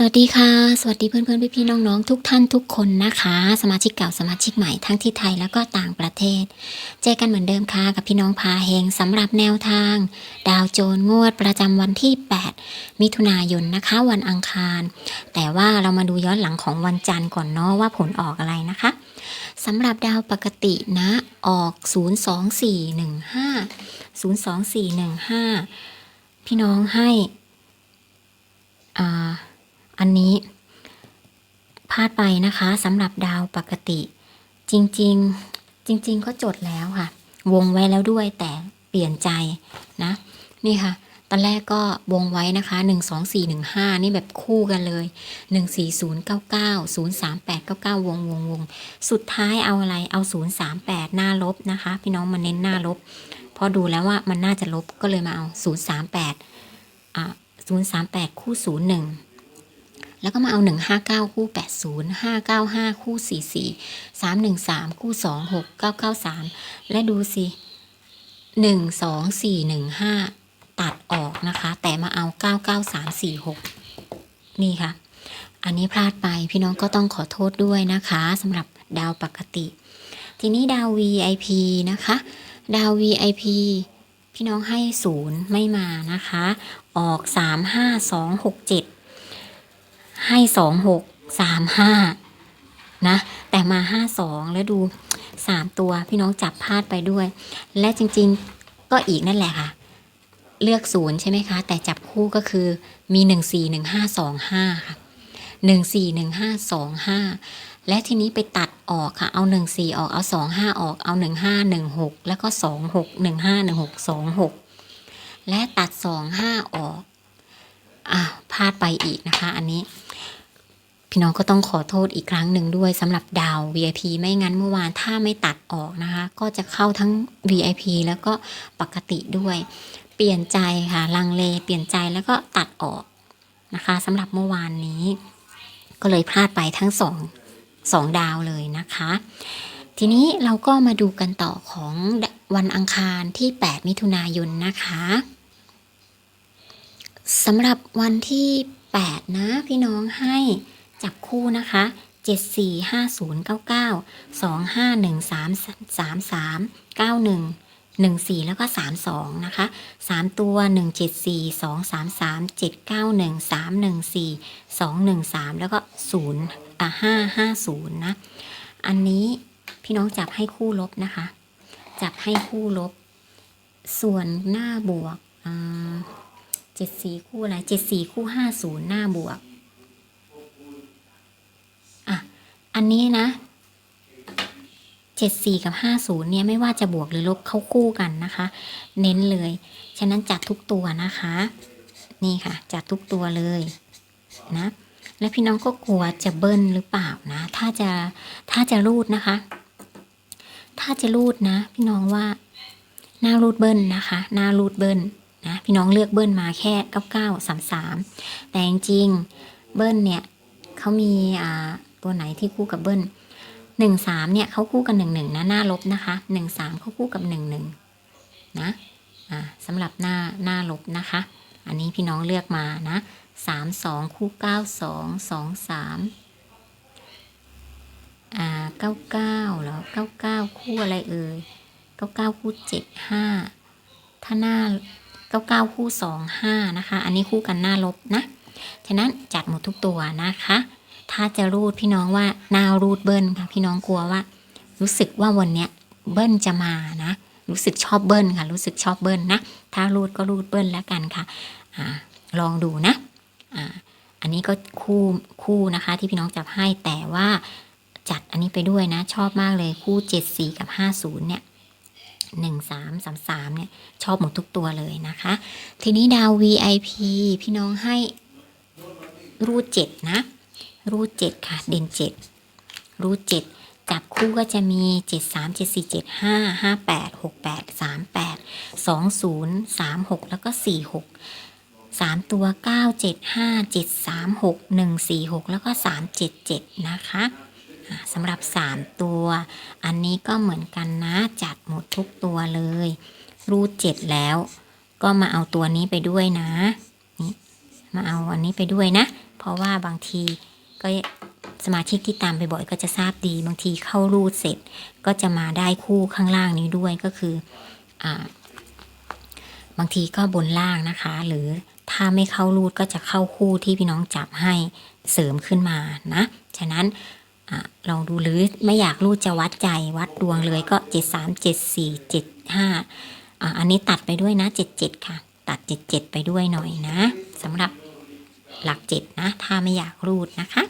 สวัสดีค่ะ สวัสดีเพื่อนเพื่อนพี่พี่ๆน้องๆทุกท่านทุกคนนะคะ สมาชิกเก่าสมาชิกใหม่ทั้งที่ไทยแล้วก็ต่างประเทศ เจอกันเหมือนเดิมค่ะกับพี่น้องพาเฮงสำหรับแนวทาง ดาวโจนงวดประจำวันที่ 8 มิถุนายนนะคะ วันอังคาร แต่ว่าเรามาดูย้อนหลังของวันจันทร์ก่อนเนาะว่าผลออกอะไรนะคะสำหรับดาวปกตินะออก 02415 02415 พี่น้องให้อ่า อันนี้พลาดไปนะคะสำหรับดาวปกติ จริงๆจริง ๆ ก็จดแล้วค่ะ วงไว้แล้วด้วยแต่เปลี่ยนใจนะ นี่ค่ะ ตอนแรกก็วงไว้นะคะ 1 2 4 1 5 นี่แบบคู่กันเลย 1 4 0 9 9 0 3 8 9 9 วงวงวง สุดท้ายเอาอะไรเอา 0 3 8 หน้าลบนะคะ พี่น้องมาเน้นหน้าลบ พอดูแล้วว่ามันน่าจะลบก็เลยมาเอา 0 3 8อะ0 3 8 คู่ 0 1 แล้วก็มาเอา 159 คู่ 80 595 คู่ 44 313 คู่ 26 993 และดูสิ 1 2 4 1 5 ตัดออกนะคะ แต่มาเอา 99346 นี่ค่ะ อันนี้พลาดไปพี่น้องก็ต้องขอโทษด้วยนะคะสำหรับดาวปกติ ทีนี้ดาว VIP นะคะ ดาว VIP พี่น้องให้ศูนย์ไม่มานะคะ ออก 35267 ให้สองหกสามห้านะ แต่มาห้าสองแล้วดูสามตัวพี่น้องจับพลาดไปด้วย และจริงๆก็อีกนั่นแหละค่ะ เลือกศูนย์ใช่ไหมคะ แต่จับคู่ก็คือมีหนึ่งสี่หนึ่งห้าสองห้าค่ะหนึ่งสี่หนึ่งห้าสองห้าและทีนี้ไปตัดออกค่ะ เอาหนึ่งสี่ออก เอาสองห้าออก เอาหนึ่งห้าหนึ่งหกแล้วก็สองหกหนึ่งห้าหนึ่งหกสองหกและตัดสองห้าออกอะพลาดไปอีกนะคะ อันนี้ พี่น้องก็ต้องขอโทษอีกครั้งหนึ่งด้วยสำหรับดาว VIP ไม่งั้นเมื่อวานถ้าไม่ตัดออกนะคะ ก็จะเข้าทั้ง VIP แล้วก็ปกติด้วย เปลี่ยนใจค่ะลังเล เปลี่ยนใจแล้วก็ตัดออกนะคะสำหรับเมื่อวานนี้ ก็เลยพลาดไปทั้งสองสองดาวเลยนะคะ ทีนี้เราก็มาดูกันต่อของวันอังคารที่ 8 มิถุนายนนะคะสำหรับวันที่ 8 นะพี่น้องให้ จับคู่นะคะ 7 4 5 0 9 9 2 5 1 3 3 3 9 1 1 4 แล้วก็ 3 2 นะคะ 3 ตัว 1 7 4 2 3 3 7 9 1 3 1 4 2 1 3 แล้วก็0อะ5 5 0 นะ อันนี้พี่น้องจับให้คู่ลบนะคะ จับให้คู่ลบ ส่วนหน้าบวกเจ็ดสี่คู่อะไรเจ็ดสี่คู่ห้าศูนย์หน้าบวก อะ อันนี้นะเจ็ดสี่กับห้าศูนย์เนี่ยไม่ว่าจะบวกหรือลบเข้าคู่กันนะคะ เน้นเลย ฉะนั้นจัดทุกตัวนะคะ นี่ค่ะ จัดทุกตัวเลยนะและพี่น้องก็กลัวจะเบิ้ลหรือเปล่านะ ถ้าจะถ้าจะรูดนะคะ ถ้าจะรูดนะ พี่น้องว่าหน้ารูดเบิ้ลนะคะหน้ารูดเบิ้ลนะพี่น้องเลือกเบิ้ลมาแค่99 33แต่จริงเบิ้ลเนี่ยเขามีอ่า ตัวไหนที่คู่กับเบิ้ล13เนี่ยเขาคู่กับ11นะหน้าลบนะคะ13เขาคู่กับ11นะอ่าสำหรับหน้าหน้าลบนะคะ อันนี้พี่น้องเลือกมานะ32คู่92 23อ่า99เหรอ99คู่อะไรเอ่ย99คู่75ถ้าหน้า99คู่25นะคะ อันนี้คู่กันหน้าลบนะ ฉะนั้นจัดหมดทุกตัวนะคะ ถ้าจะรูดพี่น้องว่าหน้ารูดเบิ้ลค่ะ พี่น้องกลัวว่า รู้สึกว่าวันเนี้ยเบิ้ลจะมานะ รู้สึกชอบเบิ้ลค่ะ รู้สึกชอบเบิ้ลนะ ถ้ารูดก็รูดเบิ้ลแล้วกันค่ะอลองดูนะออันนี้ก็คู่คู่นะคะ ที่พี่น้องจับให้แต่ว่าจัดอันนี้ไปด้วยนะ ชอบมากเลยคู่ 74 กับ 50 เนี่ยหนึ่งสามสามสามเนี่ยชอบหมดทุกตัวเลยนะคะ ทีนี้ดาว VIP พี่น้องให้รูดเจ็ดนะ รูดเจ็ดค่ะ เด่นเจ็ดรูดเจ็ดจับคู่ก็จะมีเจ็ดสามเจ็ดสี่เจ็ดห้าห้าแปดหกแปดสามแปดสองศูนย์สามหกแล้วก็สี่หกสามตัวเก้าเจ็ดห้าเจ็ดสามหกหนึ่งสี่หกแล้วก็สามเจ็ดเจ็ดนะคะสำหรับ 3 ตัว อันนี้ก็เหมือนกันนะ จัดหมดทุกตัวเลย รูดเจ็ดแล้ว ก็มาเอาตัวนี้ไปด้วยนะ นี่ มาเอาอันนี้ไปด้วยนะ เพราะว่าบางที ก็สมาชิกที่ตามไปบ่อยก็จะทราบดี บางทีเข้ารูดเสร็จ ก็จะมาได้คู่ข้างล่างนี้ด้วยก็คืออ่าบางทีก็บนล่างนะคะ หรือถ้าไม่เข้ารูดก็จะเข้าคู่ที่พี่น้องจับให้เสริมขึ้นมานะ ฉะนั้นอลองดูหรือไม่อยากรูดจะวัดใจวัดดวงเลยก็ 7 3 7 4 7 5อ่าอันนี้ตัดไปด้วยนะ 7 7 ค่ะ ตัด 7 7 ไปด้วยหน่อยนะสำหรับ หลัก7นะ ถ้าไม่อยากรูดนะคะ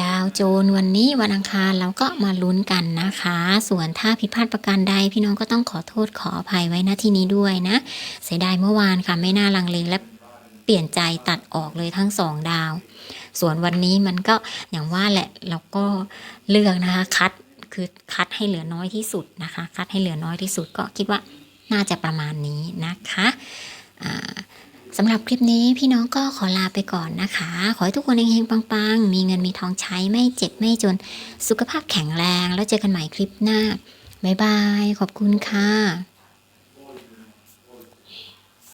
ดาวโจนวันนี้วันอังคารเราก็มาลุ้นกันนะคะ ส่วนถ้าผิดพลาดประการใดพี่น้องก็ต้องขอโทษขออภัยไว้ณที่นี้ด้วยนะ เสียดายเมื่อวานค่ะไม่น่าลังเลและเปลี่ยนใจตัดออกเลยทั้งสองดาว ส่วนวันนี้มันก็อย่างว่าแหละเราก็เลือกนะคะคัดคือคัดให้เหลือน้อยที่สุดนะคะ คัดให้เหลือน้อยที่สุดก็คิดว่าน่าจะประมาณนี้นะคะอ่า สำหรับคลิปนี้พี่น้องก็ขอลาไปก่อนนะคะ ขอให้ทุกคนเฮงๆปังๆ มีเงินมีทองใช้ไม่เจ็บไม่จน สุขภาพแข็งแรง แล้วเจอกันใหม่คลิปหน้า บ๊ายบาย ขอบคุณค่ะ